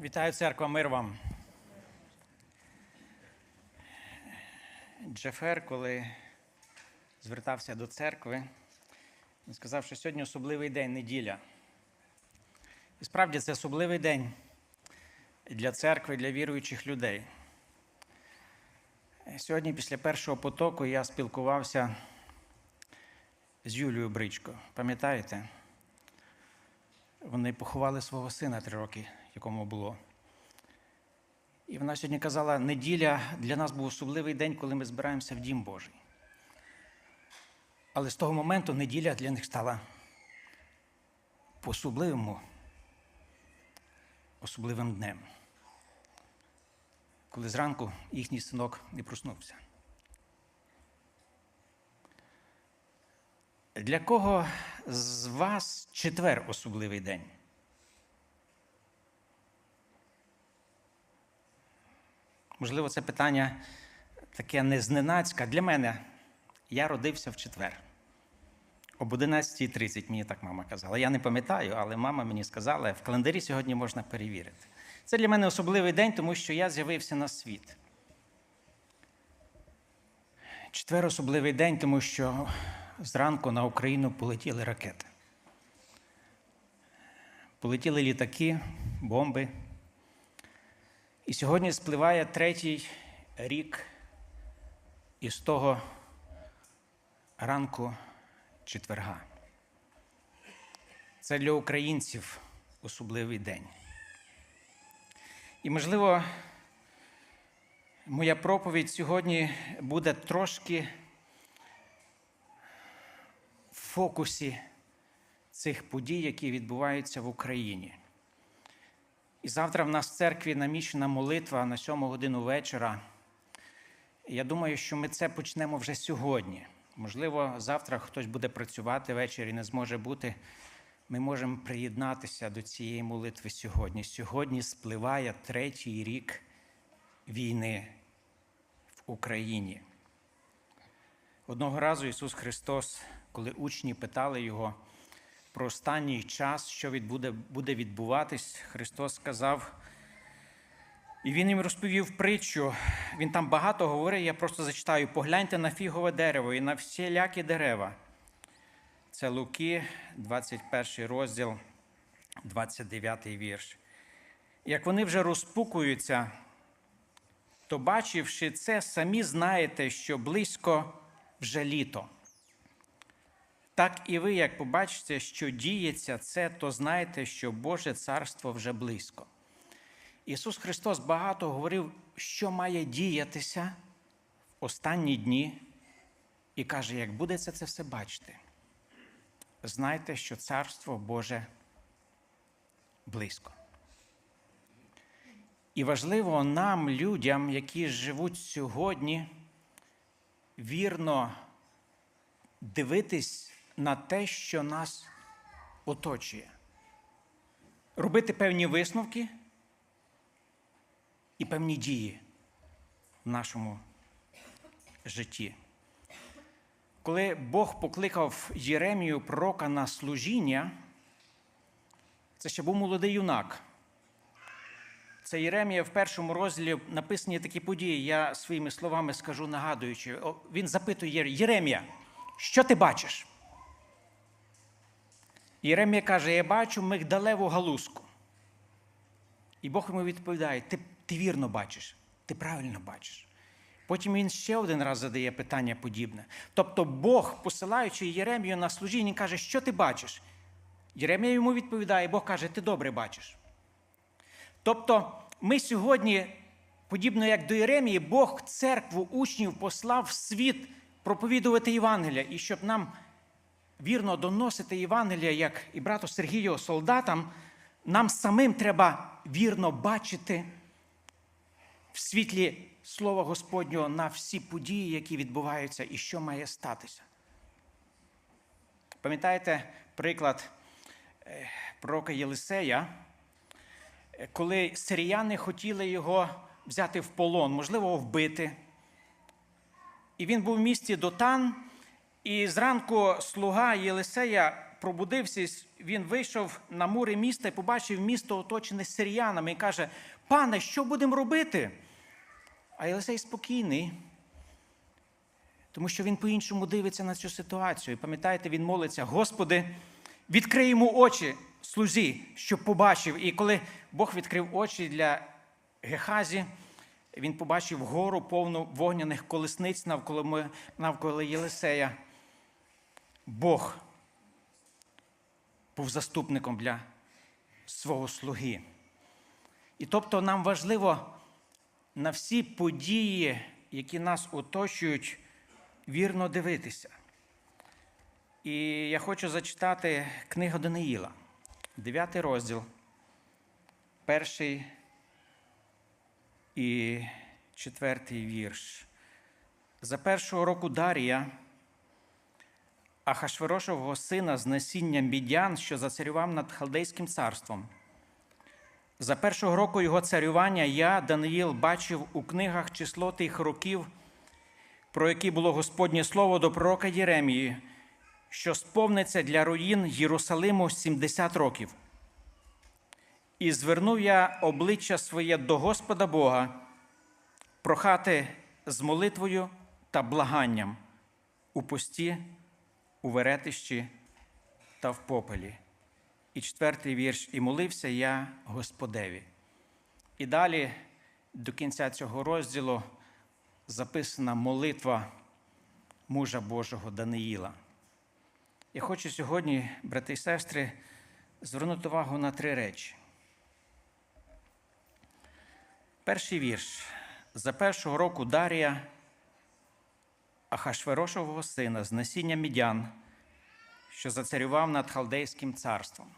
Вітаю церква, мир вам. Джефер, коли звертався до церкви, він сказав, що сьогодні особливий день, неділя. І справді це особливий день для церкви, для віруючих людей. Сьогодні, після першого потоку, я спілкувався з Юлією Бричко. Пам'ятаєте? Вони поховали свого сина три роки, якому було. І вона сьогодні казала, неділя для нас був особливий день, коли ми збираємося в Дім Божий. Але з того моменту неділя для них стала по-особливому, особливим днем. Коли зранку їхній синок не проснувся. Для кого з вас четвер особливий день? Можливо, це питання таке незненацьке. Для мене я родився в четвер. Об 11.30 мені так мама казала. Я не пам'ятаю, але мама мені сказала, в календарі сьогодні можна перевірити. Це для мене особливий день, тому що я з'явився на світ. Четвер особливий день, тому що зранку на Україну полетіли ракети. Полетіли літаки, бомби. І сьогодні спливає третій рік із того ранку четверга. Це для українців особливий день. І, можливо, моя проповідь сьогодні буде трошки в фокусі цих подій, які відбуваються в Україні. І завтра в нас в церкві намічена молитва на 7 годину вечора. Я думаю, що ми це почнемо вже сьогодні. Можливо, завтра хтось буде працювати ввечері, не зможе бути. Ми можемо приєднатися до цієї молитви сьогодні. Сьогодні спливає третій рік війни в Україні. Одного разу Ісус Христос, коли учні питали Його про останній час, що відбуде, буде відбуватись, Христос сказав, і Він їм розповів притчу. Він там багато говорить, я просто зачитаю: погляньте на фігове дерево і на всілякі дерева. Це Луки, 21 розділ, 29 вірш. Як вони вже розпукуються, то, бачивши це, самі знаєте, що близько вже літо. Так і ви, як побачите, що діється це, то знаєте, що Боже царство вже близько. Ісус Христос багато говорив, що має діятися в останні дні, і каже, як будете це все бачити, знайте, що Царство Боже близько. І важливо нам, людям, які живуть сьогодні, вірно дивитись на те, що нас оточує, робити певні висновки і певні дії в нашому житті. Коли Бог покликав Єремію пророка на служіння, це ще був молодий юнак. Це Єремія в першому розділі написані такі події. Я своїми словами скажу, нагадуючи. Він запитує Єремія, що ти бачиш? Єремія каже: Я бачу мигдалеву галузку. І Бог йому відповідає: ти, ти вірно бачиш, ти правильно бачиш. Потім він ще один раз задає питання подібне. Тобто Бог, посилаючи Єремію на служіння, каже, що ти бачиш? Єремія йому відповідає, Бог каже, ти добре бачиш. Тобто, ми сьогодні, подібно як до Єремії, Бог церкву учнів послав в світ проповідувати Євангелія, і щоб нам вірно доносити Євангелія, як і брату Сергію солдатам, нам самим треба вірно бачити в світлі Слова Господнього на всі події, які відбуваються, і що має статися. Пам'ятаєте приклад е, пророка Єлисея, е, коли сиріяни хотіли його взяти в полон, можливо, вбити. І він був в місті Дотан, і зранку слуга Єлисея пробудився, він вийшов на мури міста і побачив місто оточене сиріянами і каже: Пане, що будемо робити? А Єлисей спокійний, тому що він по-іншому дивиться на цю ситуацію. І пам'ятаєте, він молиться: Господи, відкрий йому очі слузі, щоб побачив. І коли Бог відкрив очі для Гехазі, він побачив гору повну вогняних колесниць навколо, навколо Єлисея. Бог був заступником для свого слуги. І тобто нам важливо на всі події, які нас оточують, вірно дивитися. І я хочу зачитати книгу Даниїла, 9 розділ, перший і четвертий вірш. За першого року Дарія, Ахашверошового сина з насіння Мідян, що зацарював над Халдейським царством. За першого року його царювання я, Даниїл, бачив у книгах число тих років, про які було Господнє слово до пророка Єремії, що сповниться для руїн Єрусалиму 70 років. І звернув я обличчя своє до Господа Бога, прохати з молитвою та благанням у пості, у веретищі та в попелі. І четвертий вірш. І молився я Господеві. І далі до кінця цього розділу записана молитва мужа Божого Даниїла. Я хочу сьогодні, брати і сестри, звернути увагу на три речі. Перший вірш. За першого року Дарія, Ахашверошового сина з насіння мідян, що зацарював над Халдейським царством.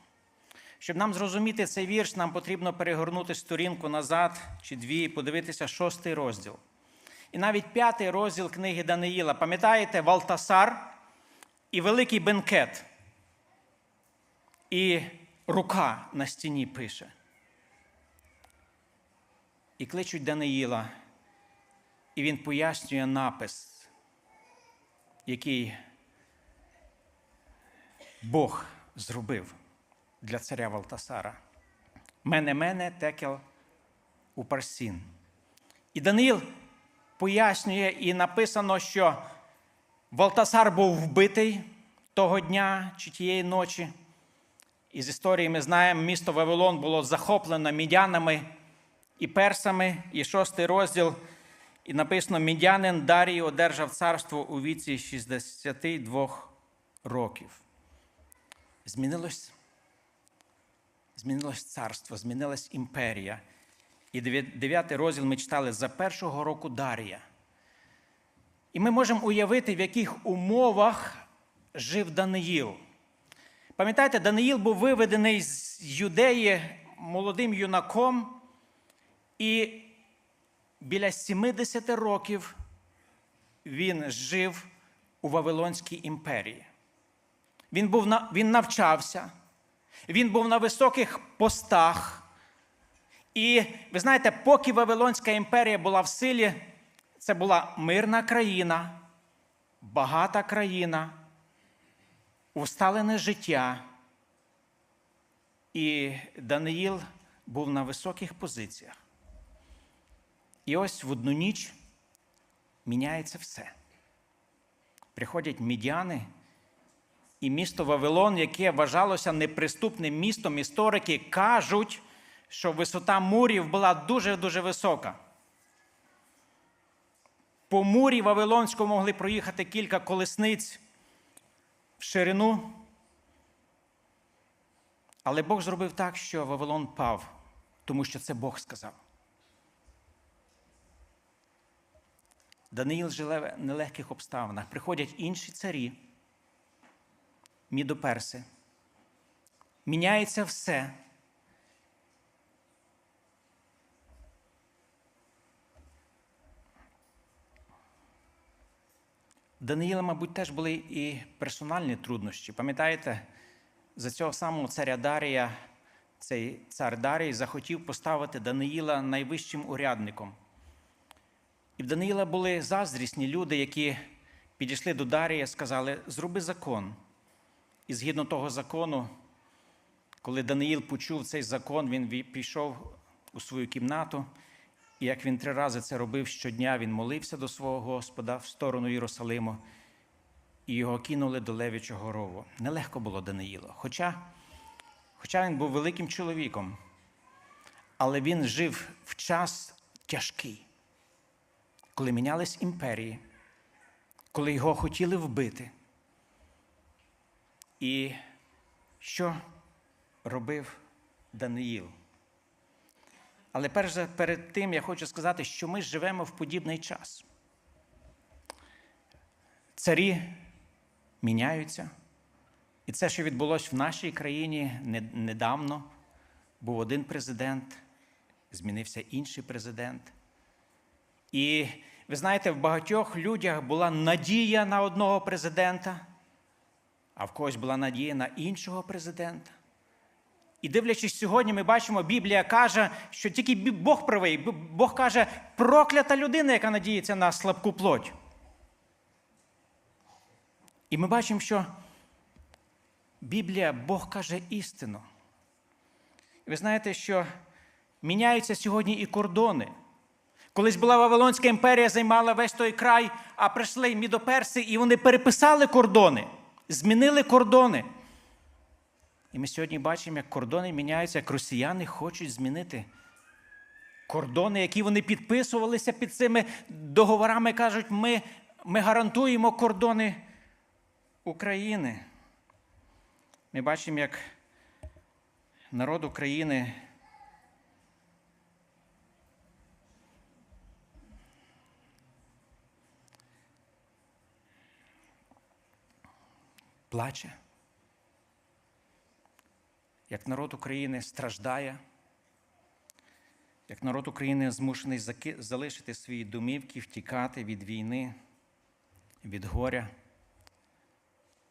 Щоб нам зрозуміти цей вірш, нам потрібно перегорнути сторінку назад чи дві і подивитися шостий розділ. І навіть п'ятий розділ книги Даниїла. Пам'ятаєте, Валтасар і великий бенкет. І рука на стіні пише. І кличуть Даниїла, і він пояснює напис, який Бог зробив для царя Валтасара. Мене мене текел у Парсін. І Даниїл пояснює, і написано, що Валтасар був вбитий того дня чи тієї ночі. Із історії ми знаємо, місто Вавилон було захоплено мідянами і персами, і шостий розділ. І написано: Мідянин Дарій одержав царство у віці 62 років. Змінилось, змінилось царство, змінилась імперія. І дев'ятий розділ ми читали за першого року Дарія. І ми можемо уявити, в яких умовах жив Даниїл. Пам'ятаєте, Даниїл був виведений з Юдеї молодим юнаком, і біля 70 років він жив у Вавилонській імперії. Він, був він навчався, він був на високих постах. І ви знаєте, поки Вавилонська імперія була в силі, це була мирна країна, багата країна, усталене життя. І Даниїл був на високих позиціях. І ось в одну ніч міняється все. Приходять мідяни, і місто Вавилон, яке вважалося неприступним містом, історики кажуть, що висота мурів була дуже-дуже висока. По мурі Вавилонському могли проїхати кілька колесниць в ширину. Але Бог зробив так, що Вавилон пав, тому що це Бог сказав. Даниїл живе в нелегких обставинах. Приходять інші царі, мідоперси. Міняється все. Даниїла, мабуть, теж були і персональні труднощі. Пам'ятаєте, за цього самого царя Дарія, цей цар Дарій захотів поставити Даниїла найвищим урядником. І в Даниїла були заздрісні люди, які підійшли до Дарія і сказали: зроби закон. І згідно того закону, коли Даниїл почув цей закон, він пішов у свою кімнату, і як він три рази це робив щодня, він молився до свого Господа в сторону Єрусалиму, і його кинули до левічого рову. Нелегко було Даниїлу. Хоча, хоча він був великим чоловіком, але він жив в час тяжкий, коли мінялись імперії, коли його хотіли вбити. І що робив Даниїл? Але перш за перед тим я хочу сказати, що ми живемо в подібний час. Царі міняються. І це, що відбулося в нашій країні недавно, був один президент, змінився інший президент. І ви знаєте, в багатьох людях була надія на одного президента, а в когось була надія на іншого президента. І дивлячись сьогодні, ми бачимо, Біблія каже, що тільки Бог правий. Бог каже, проклята людина, яка надіється на слабку плоть. І ми бачимо, що Біблія, Бог каже істину. Ви знаєте, що міняються сьогодні і кордони. Колись була Вавилонська імперія, займала весь той край, а прийшли мідоперси, і вони переписали кордони, змінили кордони. І ми сьогодні бачимо, як кордони міняються, як росіяни хочуть змінити кордони, які вони підписувалися під цими договорами, кажуть, ми, ми гарантуємо кордони України. Ми бачимо, як народ України плаче як народ України страждає, як народ України змушений залишити свої домівки, втікати від війни, від горя,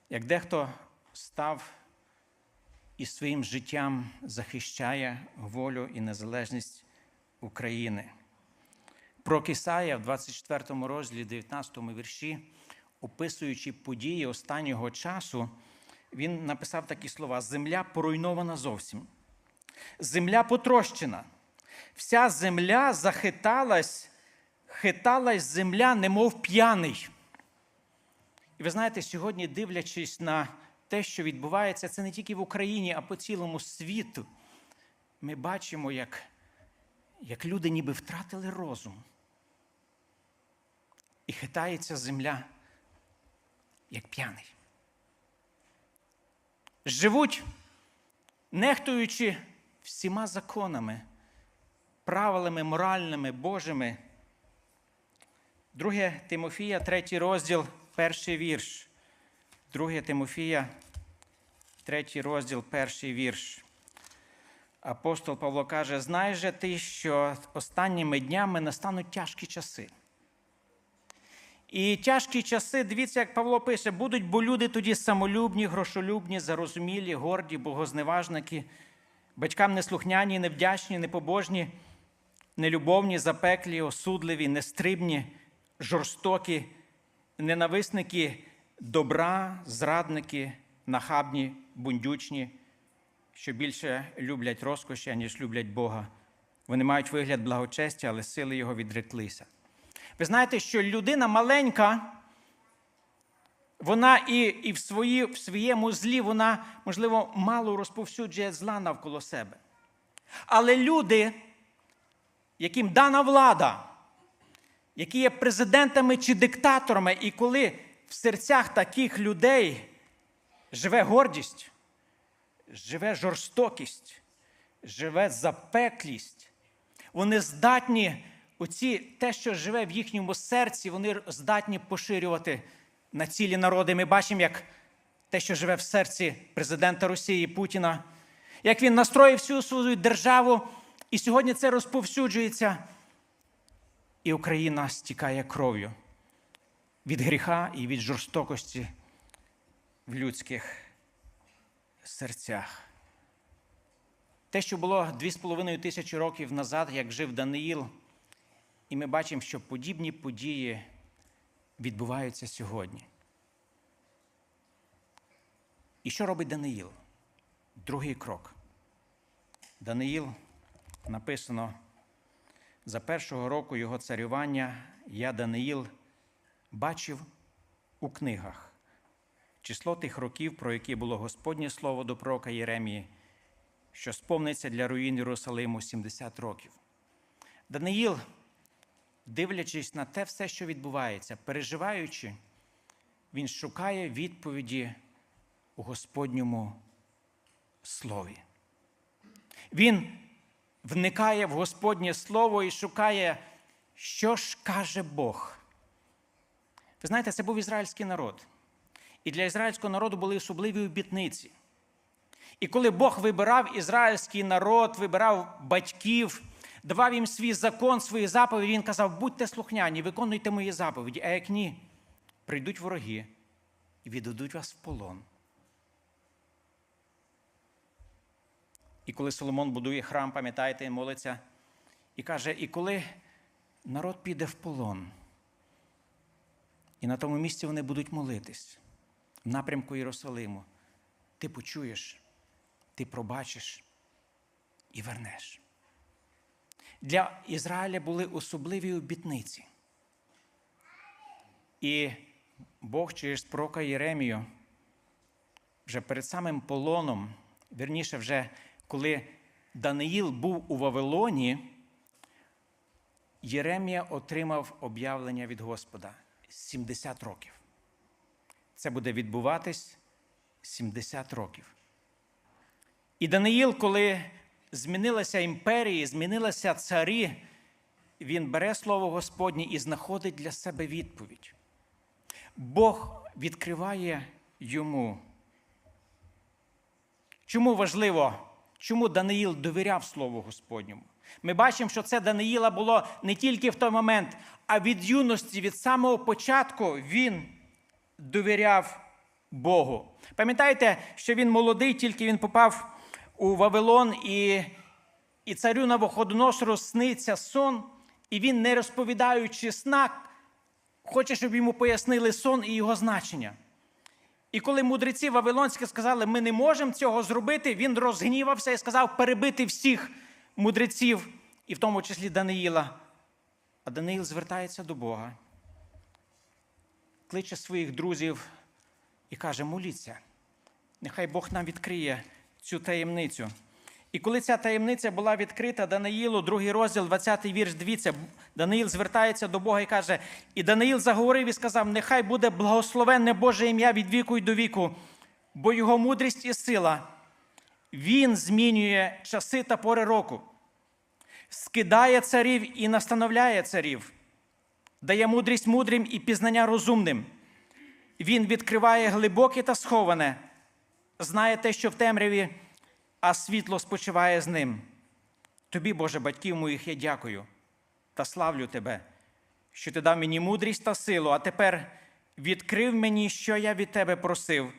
як дехто став і своїм життям захищає волю і незалежність України. Про Кисая в 24 розділі, 19 вірші, описуючи події останнього часу, він написав такі слова: Земля поруйнована зовсім, земля потрощена, вся земля захиталась, хиталась земля, немов п'яний. І ви знаєте, сьогодні, дивлячись на те, що відбувається, це не тільки в Україні, а по цілому світу, ми бачимо, як, як люди ніби втратили розум. І хитається земля, як п'яний живуть, нехтуючи всіма законами, правилами моральними, Божими. Друге Тимофія, третій розділ, перший вірш. Друге Тимофія, третій розділ, перший вірш. Апостол Павло каже: Знаєш же ти, що останніми днями настануть тяжкі часи. І тяжкі часи, дивіться, як Павло пише, будуть, бо люди тоді самолюбні, грошолюбні, зарозумілі, горді, богозневажники, батькам неслухняні, невдячні, непобожні, нелюбовні, запеклі, осудливі, нестрибні, жорстокі, ненависники добра, зрадники, нахабні, бундючні, що більше люблять розкоші, аніж люблять Бога. Вони мають вигляд благочестя, але сили його відреклися. Ви знаєте, що людина маленька, вона і і в, свої, в своєму злі, вона, можливо, мало розповсюджує зла навколо себе. Але люди, яким дана влада, які є президентами чи диктаторами, і коли в серцях таких людей живе гордість, живе жорстокість, живе запеклість, вони здатні оці, те, що живе в їхньому серці, вони здатні поширювати на цілі народи. Ми бачимо, як те, що живе в серці президента Росії Путіна, як він настроїв всю свою державу, і сьогодні це розповсюджується, і Україна стікає кров'ю від гріха і від жорстокості в людських серцях. Те, що було 2,5 тисячі років назад, як жив Даниїл, і ми бачимо, що подібні події відбуваються сьогодні. І що робить Даниїл? Другий крок. Даниїл написано за першого року його царювання я, Даниїл, бачив у книгах число тих років, про які було Господнє слово до пророка Єремії, що сповниться для руїн Єрусалиму 70 років. Даниїл, дивлячись на те все, що відбувається, переживаючи, він шукає відповіді у Господньому слові. Він вникає в Господнє Слово і шукає, що ж каже Бог. Ви знаєте, це був ізраїльський народ. І для ізраїльського народу були особливі обітниці. І коли Бог вибирав ізраїльський народ, вибирав батьків, давав їм свій закон, свої заповіді, він казав: будьте слухняні, виконуйте мої заповіді, а як ні, прийдуть вороги і віддадуть вас в полон. І коли Соломон будує храм, пам'ятаєте, молиться, і каже: і коли народ піде в полон, і на тому місці вони будуть молитись в напрямку Єрусалиму, ти почуєш, ти пробачиш і вернеш. Для Ізраїля були особливі обітниці. І Бог через пророка Єремію вже перед самим полоном, вірніше, вже коли Даниїл був у Вавилоні, Єремія отримав об'явлення від Господа 70 років. Це буде відбуватись 70 років. І Даниїл, коли змінилася імперія, змінилися царі, він бере слово Господнє і знаходить для себе відповідь. Бог відкриває йому. Чому важливо, чому Даниїл довіряв Слову Господньому? Ми бачимо, що це Даниїла було не тільки в той момент, а від юності, від самого початку він довіряв Богу. Пам'ятаєте, що він молодий, тільки він попав у Вавилон, і, і царю Навуходоносору сниться сон, і він, не розповідаючи сна, хоче, щоб йому пояснили сон і його значення. І коли мудреці Вавилонські сказали, ми не можемо цього зробити, він розгнівався і сказав перебити всіх мудреців, і в тому числі Даниїла. А Даниїл звертається до Бога, кличе своїх друзів і каже: моліться, нехай Бог нам відкриє цю таємницю. І коли ця таємниця була відкрита Даниїлу, другий розділ, 20 вірш, дивіться, Даниїл звертається до Бога і каже: І Даниїл заговорив і сказав: Нехай буде благословенне Боже ім'я від віку й до віку, бо його мудрість і сила. Він змінює часи та пори року, скидає царів і настановляє царів, дає мудрість мудрим і пізнання розумним. Він відкриває глибоке та сховане, знає те, що в темряві, а світло спочиває з ним. Тобі, Боже, батьків моїх, я дякую та славлю Тебе, що ти дав мені мудрість та силу, а тепер відкрив мені, що я від Тебе просив,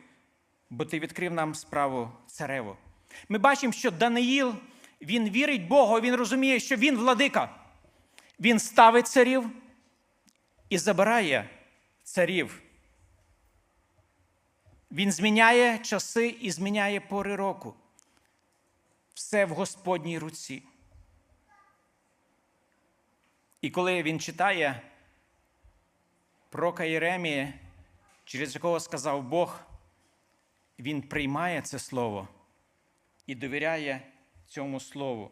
бо ти відкрив нам справу цареву. Ми бачимо, що Даниїл, він вірить Богу, він розуміє, що він владика. Він ставить царів і забирає царів. Він зміняє часи і зміняє пори року. Все в Господній руці. І коли він читає про Єремії, через якого сказав Бог, він приймає це слово і довіряє цьому слову.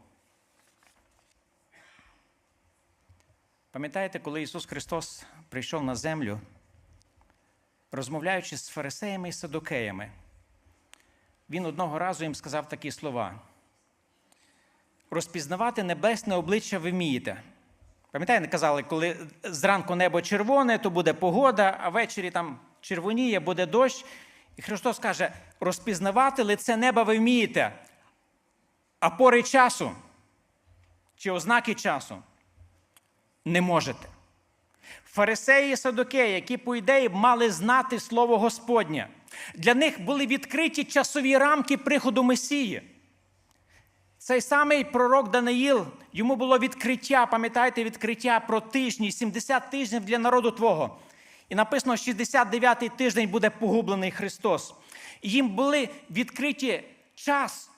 Пам'ятаєте, коли Ісус Христос прийшов на землю, розмовляючи з фарисеями і садокеями, Він одного разу їм сказав такі слова: розпізнавати небесне обличчя ви вмієте. Пам'ятаєте, казали, коли зранку небо червоне, то буде погода, а ввечері там червоніє, буде дощ. І Христос каже: розпізнавати лице неба ви вмієте, а пори часу чи ознаки часу не можете. Фарисеї і садокеї, які, по ідеї, мали знати Слово Господнє, для них були відкриті часові рамки приходу Месії. Цей самий пророк Даниїл, йому було відкриття, пам'ятаєте, відкриття про тижні, 70 тижнів для народу Твого. І написано, 69-й тиждень буде погублений Христос. І Їм були відкриті час,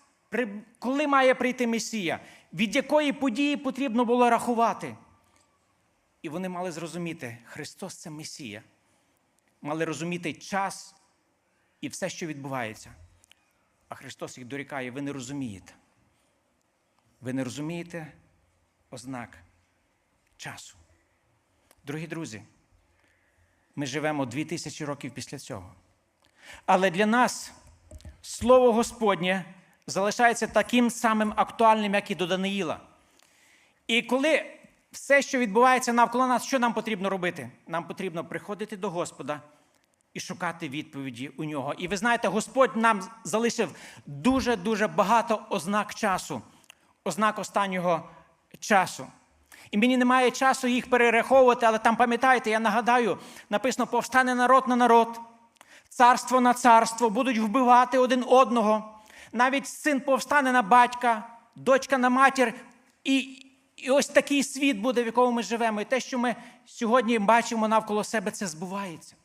коли має прийти Месія, від якої події потрібно було рахувати. І вони мали зрозуміти, Христос це Месія. Мали розуміти час і все, що відбувається. А Христос їх дорікає, ви не розумієте. Ви не розумієте ознак часу. Дорогі друзі, ми живемо дві тисячі років після цього. Але для нас Слово Господнє залишається таким самим актуальним, як і до Даниїла. І коли все, що відбувається навколо нас, що нам потрібно робити? Нам потрібно приходити до Господа і шукати відповіді у нього. І ви знаєте, Господь нам залишив дуже-дуже багато ознак часу, ознак останнього часу. І мені немає часу їх перераховувати, але там, пам'ятаєте, я нагадаю, написано: повстане народ на народ, царство на царство, будуть вбивати один одного. Навіть син повстане на батька, дочка на матір. І, і ось такий світ буде, в якому ми живемо. І те, що ми сьогодні бачимо навколо себе, це збувається.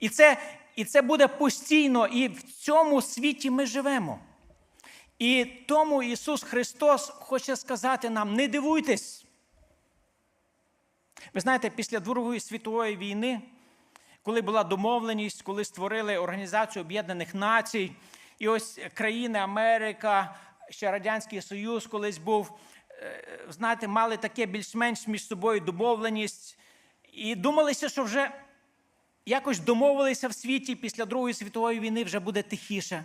І це, і це буде постійно, і в цьому світі ми живемо. І тому Ісус Христос хоче сказати нам: не дивуйтесь. Ви знаєте, після Другої світової війни, коли була домовленість, коли створили Організацію Об'єднаних Націй, і ось країни Америка, ще Радянський Союз колись був, е, знаєте, мали таке більш-менш між собою домовленість, і думалися, що вже якось домовилися в світі після Другої світової війни вже буде тихіше.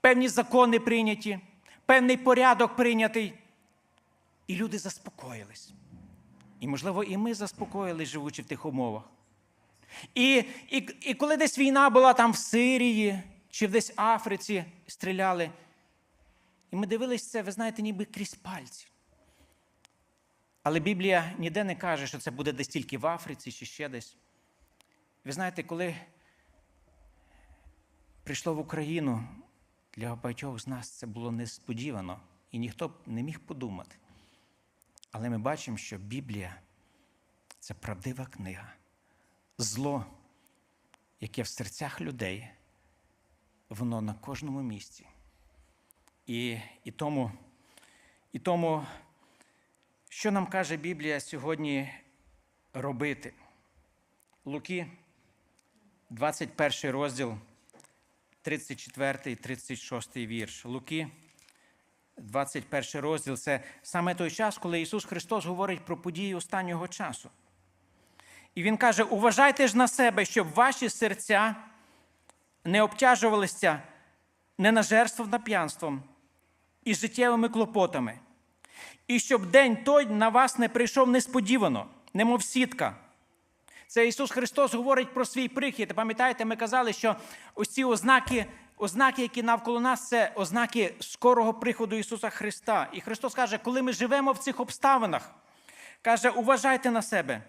Певні закони прийняті, певний порядок прийнятий. І люди заспокоїлись. І, можливо, і ми заспокоїлись, живучи в тих умовах. І, і, і коли десь війна була там в Сирії чи десь Африці, стріляли. І ми дивилися це, ви знаєте, ніби крізь пальці. Але Біблія ніде не каже, що це буде десь тільки в Африці чи ще десь. Ви знаєте, коли прийшло в Україну, для багатьох з нас це було несподівано, і ніхто б не міг подумати. Але ми бачимо, що Біблія це правдива книга. Зло, яке в серцях людей, воно на кожному місці. І, і, тому, і тому, що нам каже Біблія сьогодні робити? Луки, 21 розділ, 34, 36 вірш. Луки, 21 розділ це саме той час, коли Ісус Христос говорить про події останнього часу. І Він каже: уважайте ж на себе, щоб ваші серця не обтяжувалися ненажерством та п'янством і життєвими клопотами, і щоб день той на вас не прийшов несподівано, немов сітка. Це Ісус Христос говорить про свій прихід. Пам'ятаєте, ми казали, що ось ці ознаки, ознаки, які навколо нас, це ознаки скорого приходу Ісуса Христа. І Христос каже, коли ми живемо в цих обставинах, каже, уважайте на себе,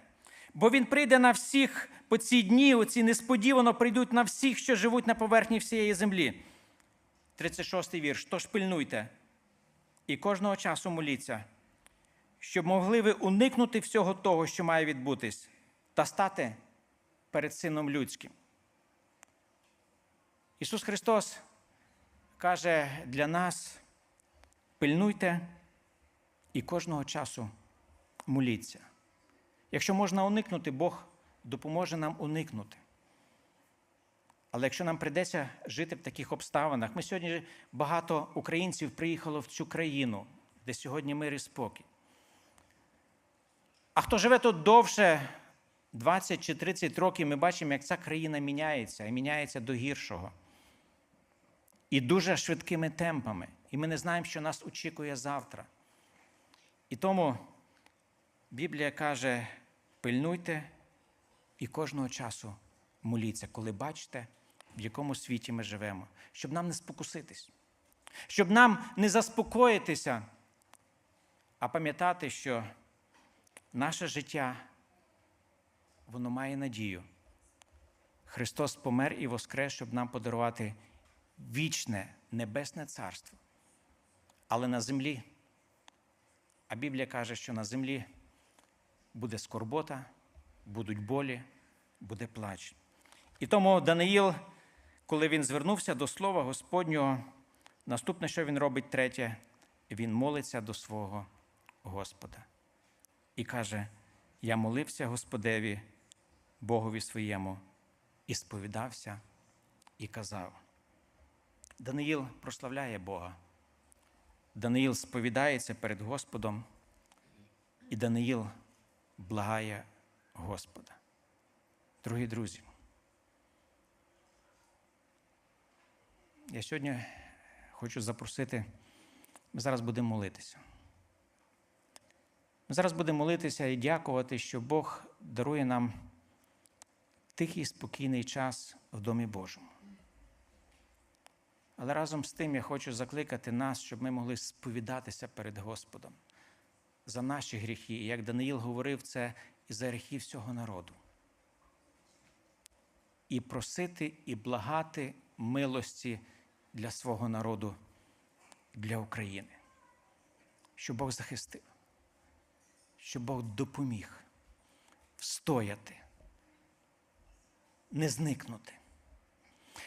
бо Він прийде на всіх по ці дні, оці несподівано прийдуть на всіх, що живуть на поверхні всієї землі. 36 вірш. Тож пильнуйте і кожного часу моліться, щоб могли ви уникнути всього того, що має відбутись та стати перед Сином Людським. Ісус Христос каже для нас: пильнуйте і кожного часу моліться. Якщо можна уникнути, Бог допоможе нам уникнути. Але якщо нам прийдеться жити в таких обставинах, ми сьогодні багато українців приїхало в цю країну, де сьогодні мир і спокій. А хто живе тут довше, 20 чи 30 років ми бачимо, як ця країна міняється і міняється до гіршого. І дуже швидкими темпами. І ми не знаємо, що нас очікує завтра. І тому Біблія каже: пильнуйте і кожного часу моліться, коли бачите, в якому світі ми живемо, щоб нам не спокуситись, щоб нам не заспокоїтися, а пам'ятати, що наше життя воно має надію. Христос помер і воскрес, щоб нам подарувати вічне небесне царство. Але на землі, а Біблія каже, що на землі буде скорбота, будуть болі, буде плач. І тому Даниїл, коли він звернувся до Слова Господнього, наступне, що він робить третє, він молиться до свого Господа і каже: Я молився Господеві, Богові своєму, і сповідався, і казав. Даниїл прославляє Бога. Даниїл сповідається перед Господом, і Даниїл благає Господа. Дорогі друзі, я сьогодні хочу запросити, ми зараз будемо молитися. Ми зараз будемо молитися і дякувати, що Бог дарує нам тихий, спокійний час в Домі Божому. Але разом з тим я хочу закликати нас, щоб ми могли сповідатися перед Господом за наші гріхи. І як Даниїл говорив, це і за гріхи всього народу. І просити, і благати милості для свого народу, для України. Щоб Бог захистив, щоб Бог допоміг встояти, не зникнути.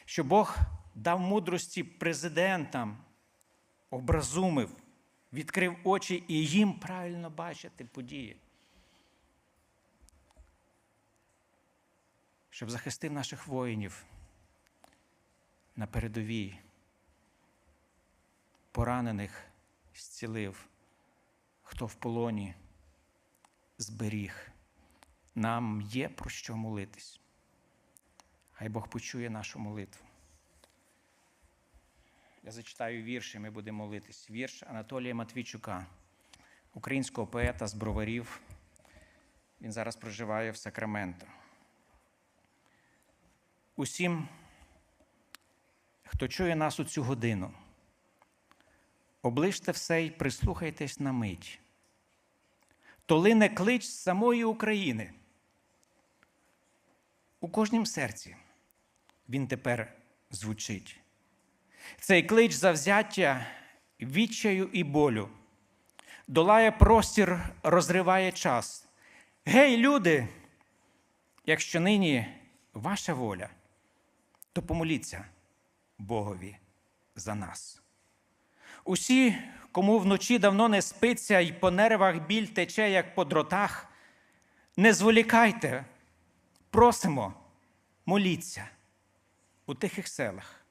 Щоб Бог дав мудрості президентам, образумив, відкрив очі і їм правильно бачити події. Щоб захистив наших воїнів на передовій, поранених зцілив, хто в полоні зберіг. Нам є про що молитись. Хай Бог почує нашу молитву. Я зачитаю вірш, і ми будемо молитись. Вірш Анатолія Матвійчука, українського поета з броварів. Він зараз проживає в Сакраменто. Усім, хто чує нас у цю годину, оближте все і прислухайтесь на мить. То лине клич з самої України. У кожнім серці він тепер звучить. Цей клич завзяття, відчаю і болю, долає простір, розриває час. Гей, люди! Якщо нині ваша воля, то помоліться Богові за нас. Усі, кому вночі давно не спиться і по нервах біль тече, як по дротах, не зволікайте, просимо, моліться у тихих селах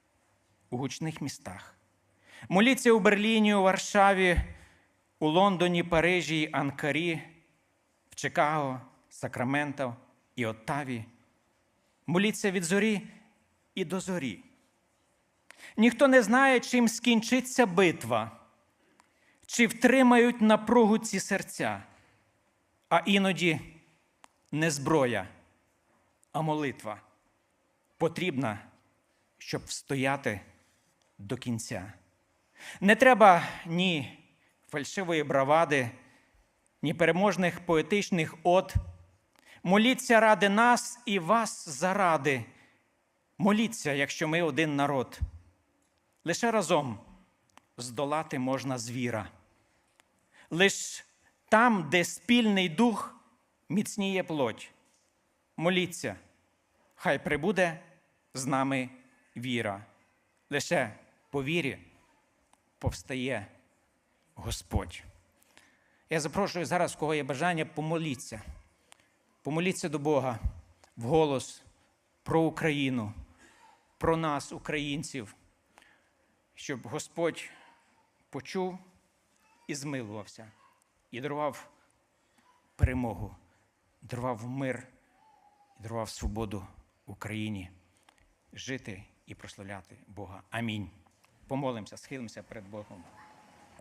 у гучних містах. Моліться у Берліні, у Варшаві, у Лондоні, Парижі, Анкарі, в Чикаго, Сакраменто і Оттаві. Моліться від зорі і до зорі. Ніхто не знає, чим скінчиться битва, чи втримають напругу ці серця, а іноді не зброя, а молитва потрібна, щоб встояти до кінця. Не треба ні фальшивої бравади, ні переможних поетичних от. Моліться ради нас і вас заради. Моліться, якщо ми один народ. Лише разом здолати можна звіра. Лиш там, де спільний дух, міцніє плоть. Моліться, хай прибуде з нами віра. Лише по вірі повстає Господь. Я запрошую зараз, в кого є бажання, помоліться. Помоліться до Бога в голос про Україну, про нас, українців, щоб Господь почув і змилувався, і дарував перемогу, дарував мир, дарував свободу Україні жити і прославляти Бога. Амінь. Помолимося, схилимося перед Богом.